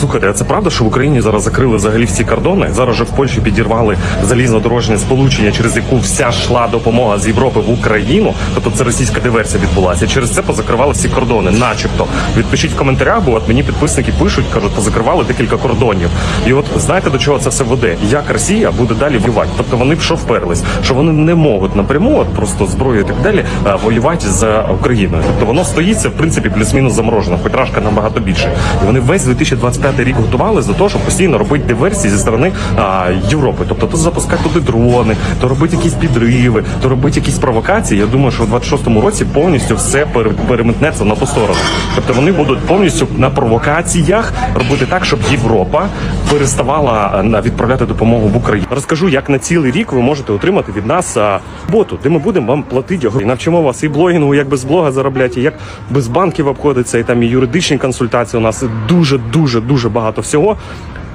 Слухайте, а це правда, що в Україні зараз закрили взагалі всі кордони? Зараз же в Польщі підірвали залізнодорожне сполучення, через яку вся йшла допомога з Європи в Україну. Тобто це російська диверсія відбулася. Через це позакривали всі кордони, начебто. Відпишіть в коментарях, бо от мені підписники пишуть, кажуть, позакривали декілька кордонів. І от знаєте до чого це все веде? Як Росія буде далі воювати? Тобто вони що вперлись, що вони не можуть напряму, от просто зброю і так далі, е, воювати з Україною. Тобто воно стоїться в принципі плюс-мінус заморожено, хоч рашка набагато більше. І вони весь 2025 рік готувалися до того, щоб постійно робити диверсії зі сторони а, Європи. Тобто то запускати туди дрони, то робити якісь підриви, то робити якісь провокації. Я думаю, що в 26-му році повністю все пере- переметнеться на ту сторону. Тобто вони будуть повністю на провокаціях робити так, щоб Європа переставала відправляти допомогу в Україну. Розкажу, як на цілий рік ви можете отримати від нас боту, де ми будемо вам платити його. І навчимо вас і блогінгу, як без блога заробляти, і як без банків обходиться, і там і юридичні консультації. У нас дуже, дуже, дуже багато всього.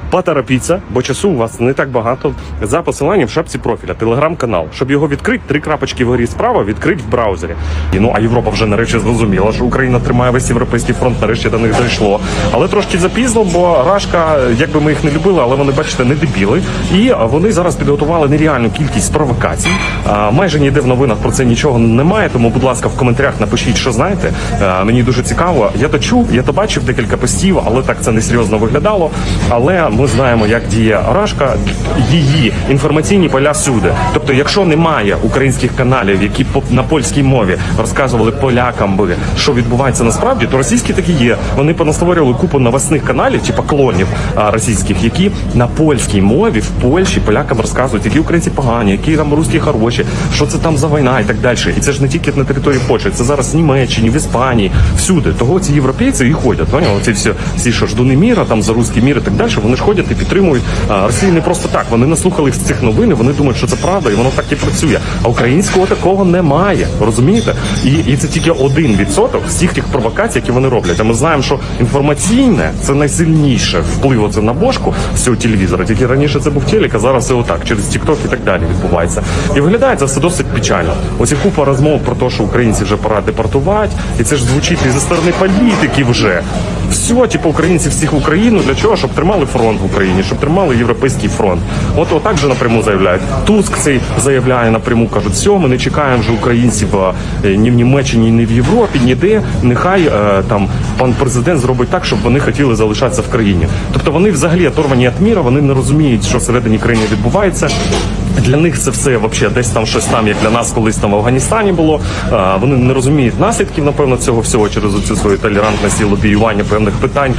Поторопіться, бо часу у вас не так багато. За посиланням в шапці профіля, телеграм-канал. Щоб його відкрити, три крапочки вгорі справа відкрити в браузері. І ну а Європа вже нарешті зрозуміла, що Україна тримає весь європейський фронт, нарешті до них дійшло. Але трошки запізно, бо Рашка, як би ми їх не любили, але вони, бачите, не дебіли. І вони зараз підготували нереальну кількість провокацій. А, майже ніде в новинах про це нічого немає. Тому, будь ласка, в коментарях напишіть, що знаєте. А, мені дуже цікаво. Я то чув, я то бачив декілька постів, але так це не серйозно виглядало. Але ми знаємо, як діє Рашка, її інформаційні поля всюди. Тобто, якщо немає українських каналів, які на польській мові розказували полякам би, що відбувається насправді, то російські такі є. Вони понастворювали купу новосних каналів, типу клонів російських, які на польській мові в Польщі полякам розказують, які українці погані, які там русські хороші, що це там за війна і так далі. І це ж не тільки на території Польщі, це зараз в Німеччині, в Іспанії, всюди. Того ці європейці і ходять. Поняли? Ці всі, всі що ждуни міра, там за русський мір і так далі. Вони ж ходять і підтримують Росію не просто так. Вони наслухали цих новин, вони думають, що це правда, і воно так і працює. А українського такого немає. Розумієте? І, і це тільки один відсоток всіх тих провокацій, які вони роблять. А ми знаємо, що інформаційне це найсильніше вплив оце на бошку з цього телевізора. Тільки раніше це був телек, а зараз це отак, через TikTok і так далі відбувається. І виглядає це все досить печально. Ось і купа розмов про те, що українці вже пора депортувати, і це ж звучить і зі сторони політиків вже. Все, типу, українці всіх в Україну для чого? Щоб тримали фронт в Україні, щоб тримали європейський фронт. От отак же напряму заявляють. Туск цей заявляє напряму, кажуть, все, ми не чекаємо вже українців е, ні в Німеччині, ні в Європі, ніде. Нехай е, там пан президент зробить так, щоб вони хотіли залишатися в країні. Тобто вони взагалі оторвані від міра, вони не розуміють, що всередині країни відбувається. Для них це все вообще десь там щось там, як для нас колись там в Афганістані було. А, Вони не розуміють наслідків, напевно, цього всього через цю свою толерантність і лобіювання певних питань.